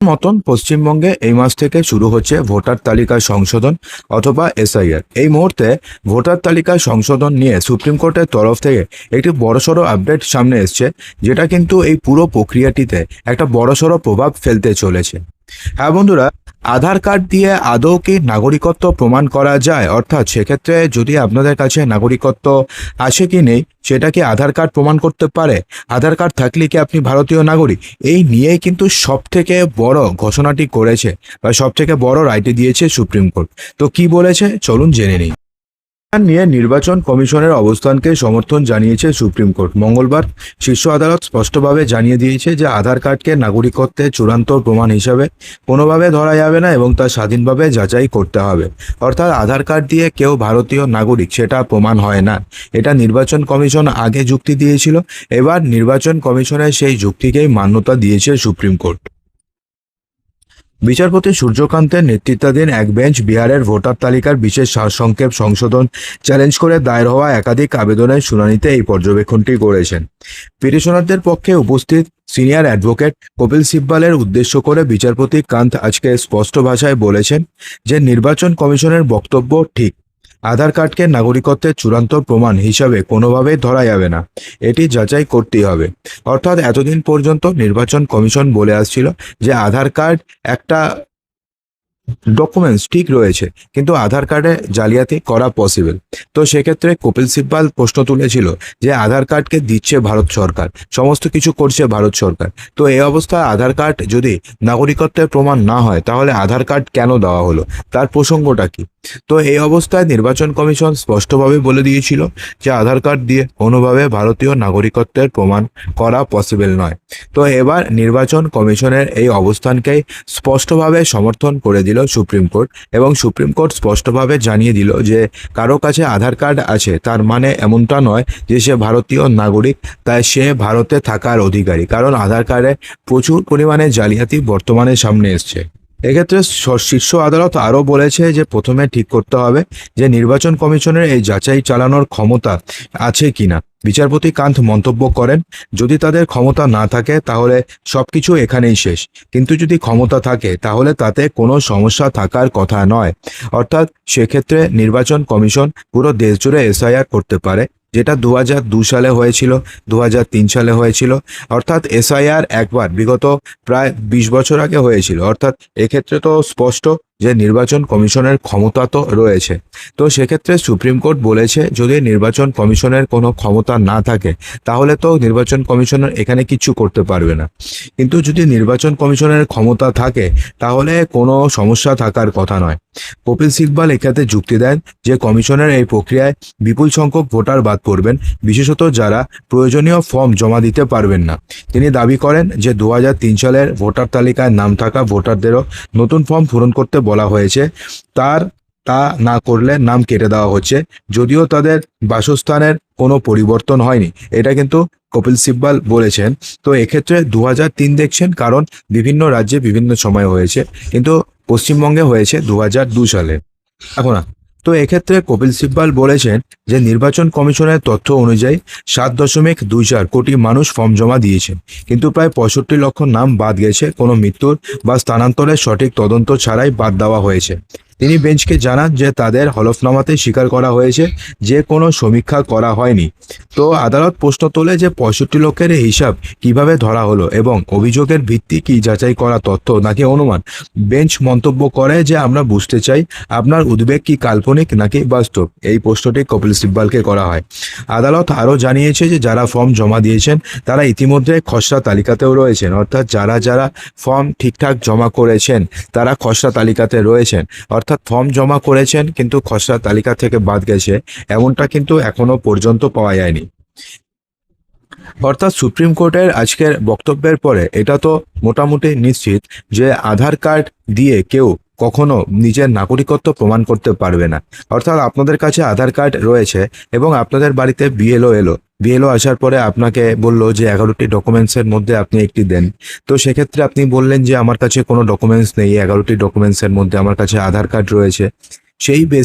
মতন পশ্চিমবঙ্গে এই মাস থেকে শুরু হচ্ছে ভোটার তালিকা সংশোধন অথবা এসআইআর। এই মুহূর্তে ভোটার তালিকা সংশোধন নিয়ে সুপ্রিম কোর্টের তরফ থেকে একটি বড়সড় আপডেট সামনে এসছে, যেটা কিন্তু এই পুরো প্রক্রিয়াটিতে একটা বড়সড় প্রভাব ফেলতে চলেছে। হ্যাঁ বন্ধুরা আধার কার্ড দিয়ে আদৌ কি নাগরিকত্ব প্রমাণ করা যায়? অর্থাৎ সেক্ষেত্রে যদি আপনাদের কাছে নাগরিকত্ব আছে কি নেই, সেটা কি আধার কার্ড প্রমাণ করতে পারে? আধার কার্ড থাকলে কি আপনি ভারতীয় নাগরিক? এই নিয়েই কিন্তু সব থেকে বড় ঘোষণাটি করেছে বা সব থেকে বড় রায়টি দিয়েছে সুপ্রিম কোর্ট। তো কি বলেছে? চলুন জেনে নিই। নিয়ে নির্বাচন কমিশনের অবস্থানকে সমর্থন জানিয়েছে সুপ্রিম কোর্ট। মঙ্গলবার শীর্ষ আদালত স্পষ্টভাবে জানিয়ে দিয়েছে যে আধার কার্ডকে নাগরিকত্বের চূড়ান্ত প্রমাণ হিসাবে কোনোভাবে ধরা যাবে না এবং তা স্বাধীনভাবে যাচাই করতে হবে। অর্থাৎ আধার কার্ড দিয়ে কেউ ভারতীয় নাগরিক সেটা প্রমাণ হয় না। এটা নির্বাচন কমিশন আগে যুক্তি দিয়েছিল। এবার নির্বাচন কমিশনের সেই যুক্তিকেই মান্যতা দিয়েছে সুপ্রিম কোর্ট। বিচারপতি সূর্যকান্তের নেতৃত্বাধীন এক বেঞ্চ বিহারের ভোটার তালিকার বিশেষ সারসংক্ষেপ সংশোধন চ্যালেঞ্জ করে দায়ের হওয়া একাধিক আবেদনের শুনানিতে এই পর্যবেক্ষণটি করেছেন। পিটিশনারদের পক্ষে উপস্থিত সিনিয়র অ্যাডভোকেট কপিল সিব্বালের উদ্দেশ্য করে বিচারপতি কান্ত আজকে স্পষ্ট ভাষায় বলেছেন যে নির্বাচন কমিশনের বক্তব্য ঠিক। আধার কার্ডকে নাগরিকত্বের চূড়ান্ত প্রমাণ হিসাবে কোনোভাবেই ধরা যাবে না। এটি যাচাই করতেই হবে। অর্থাৎ এতদিন পর্যন্ত নির্বাচন কমিশন বলে আসছিল যে আধার কার্ড একটা ডকুমেন্টস ঠিক রয়েছে, কিন্তু আধার কার্ডে জালিয়াতি করা পসিবল তো সেক্ষেত্রে কপিল সিব্বাল প্রশ্ন তুলেছিল যে আধার কার্ডকে দিচ্ছে ভারত সরকার, সমস্ত কিছু করছে ভারত সরকার। তো এই অবস্থায় আধার কার্ড যদি নাগরিকত্বের প্রমাণ না হয়, তাহলে আধার কার্ড কেন দেওয়া হলো? তার প্রসঙ্গটা কি? তো এই অবস্থায় নির্বাচন কমিশন স্পষ্টভাবে বলে দিয়েছিল যে আধার কার্ড দিয়ে কোনোভাবে ভারতীয় নাগরিকত্বের প্রমাণ করা পসিবল নয়। তো এবার নির্বাচন কমিশনের এই অবস্থানকে স্পষ্টভাবে সমর্থন করে দিল সুপ্রিম কোর্ট এবং সুপ্রিম কোর্ট স্পষ্টভাবে জানিয়ে দিল যে কারও কাছে আধার কার্ড আছে, তার মানে এমনটা নয় যে সে ভারতীয় নাগরিক, তাই সে ভারতে থাকার অধিকারী। কারণ আধার কার্ডে প্রচুর পরিমাণে জালিয়াতি বর্তমানে সামনে এসছে। এক্ষেত্রে শীর্ষ আদালত আরও বলেছে যে প্রথমে ঠিক করতে হবে যে নির্বাচন কমিশনের এই যাচাই চালানোর ক্ষমতা আছে কিনা। বিচারপতি কান্ত মন্তব্য করেন, যদি তাদের ক্ষমতা না থাকে তাহলে সবকিছু এখানেই শেষ। কিন্তু যদি ক্ষমতা থাকে, তাহলে তাতে কোনো সমস্যা থাকার কথা নয়। অর্থাৎ সেক্ষেত্রে নির্বাচন কমিশন পুরো দেশ জুড়ে এসআইআর করতে পারে। যেটা দু দু সালে হয়েছিল, দু হাজার তিন সালে হয়েছিল। অর্থাৎ এসআইআর একবার, বিগত প্রায় বিশ বছর আগে হয়েছিল। অর্থাৎ এক্ষেত্রে তো স্পষ্ট যে নির্বাচন কমিশনের ক্ষমতা তো রয়েছে। তো সেক্ষেত্রে সুপ্রিম কোর্ট বলেছে, যদি নির্বাচন কমিশনের কোনো ক্ষমতা না থাকে, তাহলে তো নির্বাচন কমিশনের এখানে কিছু করতে পারবে না। কিন্তু যদি নির্বাচন কমিশনের ক্ষমতা থাকে, তাহলে কোনো সমস্যা থাকার কথা নয়। কপিল সিকবাল এক্ষেত্রে যুক্তি দেন যে কমিশনের এই প্রক্রিয়ায় বিপুল সংখ্যক ভোটার বাদ পড়বেন, বিশেষত যারা প্রয়োজনীয় ফর্ম জমা দিতে পারবেন না। তিনি দাবি করেন যে দু হাজার তিন সালের ভোটার তালিকায় নাম থাকা ভোটারদেরও নতুন ফর্ম পূরণ করতে বলা হয়েছে, তার তা না করলে নাম কেটে দেওয়া হচ্ছে। যদিও তাদের বাসস্থানের কোনো পরিবর্তন হয়নি। এটা কিন্তু কপিল সিব্বাল বলেছেন। তো এক্ষেত্রে দু দেখছেন কারণ বিভিন্ন রাজ্যে বিভিন্ন সময় হয়েছে। কিন্তু পশ্চিমবঙ্গে হয়েছে দু সালে। এখন। তো এক্ষেত্রে কপিল সিব্বাল বলেছেন যে নির্বাচন কমিশনের তথ্য অনুযায়ী সাত দশমিক দুই চার কোটি মানুষ ফর্ম জমা দিয়েছেন। কিন্তু প্রায় পঁয়ষট্টি লক্ষ নাম বাদ গেছে, কোনো মৃত্যুর বা স্থানান্তরের সঠিক তদন্ত ছাড়াই বাদ দেওয়া হয়েছে। তিনি বেঞ্চকে জানান যে তাদের হলফনামাতে স্বীকার করা হয়েছে যে কোনো সমীক্ষা করা হয়নি। তো আদালত প্রশ্ন তোলে যে পঁয়ষট্টি লক্ষের এই হিসাব কীভাবে ধরা হলো এবং অভিযোগের ভিত্তি কি যাচাই করা তথ্য নাকি অনুমান? বেঞ্চ মন্তব্য করে যে আমরা বুঝতে চাই আপনার উদ্বেগ কি কাল্পনিক নাকি বাস্তব? এই প্রশ্নটি কপিল সিব্বালকে করা হয়। আদালত আরও জানিয়েছে যে যারা ফর্ম জমা দিয়েছেন তারা ইতিমধ্যে খসড়া তালিকাতেও রয়েছেন, অর্থাৎ যারা যারা ফর্ম ঠিকঠাক জমা করেছেন তারা খসড়া তালিকাতে রয়েছেন অর্থাৎ ফর্ম জমা করেছেন, কিন্তু খসড়া তালিকা থেকে বাদ গেছে। এমনটা কিন্তু এখনও পর্যন্ত পাওয়া যায়নি। অর্থাৎ সুপ্রিম কোর্টের আজকের বক্তব্যের পরে এটা তো মোটামুটি নিশ্চিত যে আধার কার্ড দিয়ে কেউ কখনো নিজের নাগরিকত্ব প্রমাণ করতে পারবে না। অর্থাৎ আপনাদের কাছে আধার কার্ড রয়েছে এবং আপনাদের বাড়িতে বিএলও এলো। বিএলও আসার পরে আপনাকে বলল যে এগারোটি ডকুমেন্টসের মধ্যে আপনি একটি দেন। তো সেক্ষেত্রে আপনি বললেন যে আমার কাছে কোনো ডকুমেন্টস নেই, এগারোটি ডকুমেন্টসের মধ্যে আমার কাছে আধার কার্ড রয়েছে। সেই